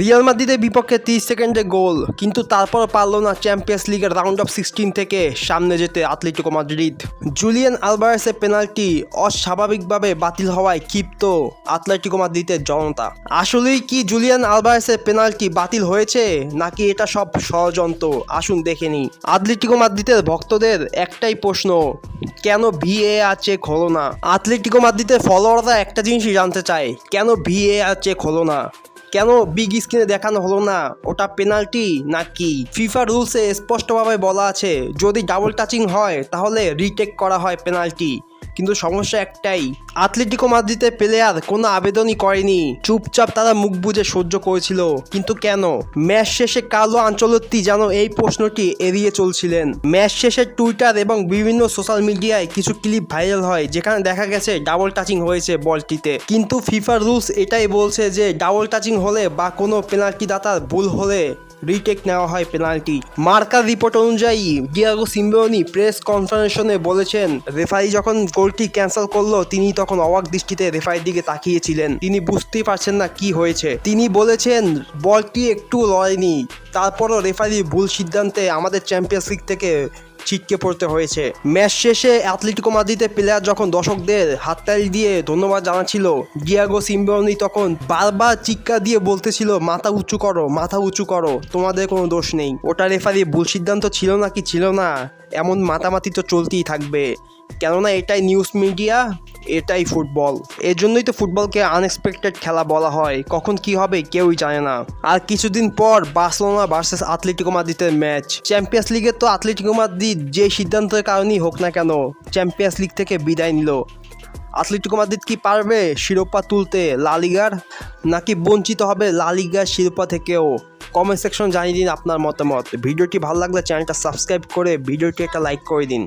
Real মাদ্রিদের বিপক্ষে তিরিশ সেকেন্ডে গোল, কিন্তু তারপর পারল না চ্যাম্পিয়ন্স লিগের রাউন্ড অফ সিক্সটিন থেকে সামনে যেতে আতলেটিকো মাদ্রিদ জুলিয়ান আলভারেসের পেনাল্টি অস্বাভাবিকভাবে বাতিল হওয়ায় ক্ষিপ্ত আতলেটিকো মাদ্রিদের জনতা। আসলেই কি জুলিয়ান আলভারেসের পেনাল্টি বাতিল হয়েছে, নাকি এটা সব ষড়যন্ত্র? আসুন দেখে নিই। আতলেটিকো মাদ্রিদের ভক্তদের একটাই প্রশ্ন, কেন ভিএআর চেক হলো না? আতলেটিকো মাদ্রিদের ফলোয়াররা একটা জিনিসই জানতে চায়, কেন ভিএআর চেক হলো না? কেন বিগ স্ক্রিনে দেখানো হলো না? ওটা পেনাল্টি নাকি ফিফা রুলসে স্পষ্টভাবে বলা আছে, যদি ডাবল টাচিং হয়, তাহলে রিটেক করা হয় পেনাল্টি কিন্তু সমস্যা একটাই আতলেটিকো মাদ্রিদের প্লেয়ার কোনো আবেদনই করেনি। চুপচাপ তারা মুখ বুজে সহ্য করেছিল। কিন্তু কেন? ম্যাচ শেষে কার্লো আঞ্চলত্তি যেন এই প্রশ্নটি এড়িয়ে চলছিলেন। ম্যাচ শেষে টুইটার এবং বিভিন্ন সোশ্যাল মিডিয়ায় কিছু ক্লিপ ভাইরাল হয়, যেখানে দেখা গেছে ডাবল টাচিং হয়েছে বলটিতে। কিন্তু ফিফা রুলস এটাই বলছে যে, ডাবল টাচিং হলে বা কোনো পেনাল্টি দাতার ভুল হলে রিটেক নেওয়া হয় পেনাল্টি মার্কার রিপোর্ট অনুযায়ী ডিয়াগো সিম্বেওনি প্রেস কনফারেন্সে বলেছেন রেফারি যখন গোলটি ক্যান্সেল করল, তিনি তখন অবাক দৃষ্টিতে রেফারির দিকে তাকিয়েছিলেন। তিনি বুঝতেই পারছেন না কি হয়েছে। তিনি বলেছেন, বলটি একটু লয়নি। তারপরও রেফারি ভুল সিদ্ধান্তে আমাদের চ্যাম্পিয়ন্স লিগ থেকে ছিটকে পড়তে হয়েছে। ম্যাচ শেষে অ্যাথলেটিকো মাদ্রিদের প্লেয়ার যখন দর্শকদের হাততালি দিয়ে ধন্যবাদ জানাচ্ছিল ডিয়াগো সিম্বনি তখন বারবার চিক্কা দিয়ে বলতেছিল, মাথা উঁচু করো, মাথা উঁচু করো, তোমাদের কোনো দোষ নেই। ওটা রেফারি ভুল সিদ্ধান্ত ছিল না কি ছিল না, এমন মাতামাতি তো চলতেই থাকবে। কেননা এটাই নিউজ মিডিয়া এটাই ফুটবল। এর জন্যই তো ফুটবলকে আনএক্সপেক্টেড খেলা বলা হয়। কখন কি হবে কেউই জানে না। আর কিছুদিন পর বার্সেলোনা ভার্সেস আতলেটিকো মাদ্রিদের ম্যাচ। চ্যাম্পিয়ন্স লিগে তো আতলেটিকো মাদ্রিদ যে সিদ্ধান্তের কারণেই হোক না কেন চ্যাম্পিয়ন্স লিগ থেকে বিদায় নিল। আতলেটিকো মাদ্রিদ কি পারবে শিরোপা তুলতে লালিগার নাকি বঞ্চিত হবে লালিগার শিরোপা থেকেও? কমেন্ট সেকশন জানিয়ে দিন আপনার মতামত। ভিডিওটি ভালো লাগলে চ্যানেলটা সাবস্ক্রাইব করে ভিডিওটি একটা লাইক করে দিন।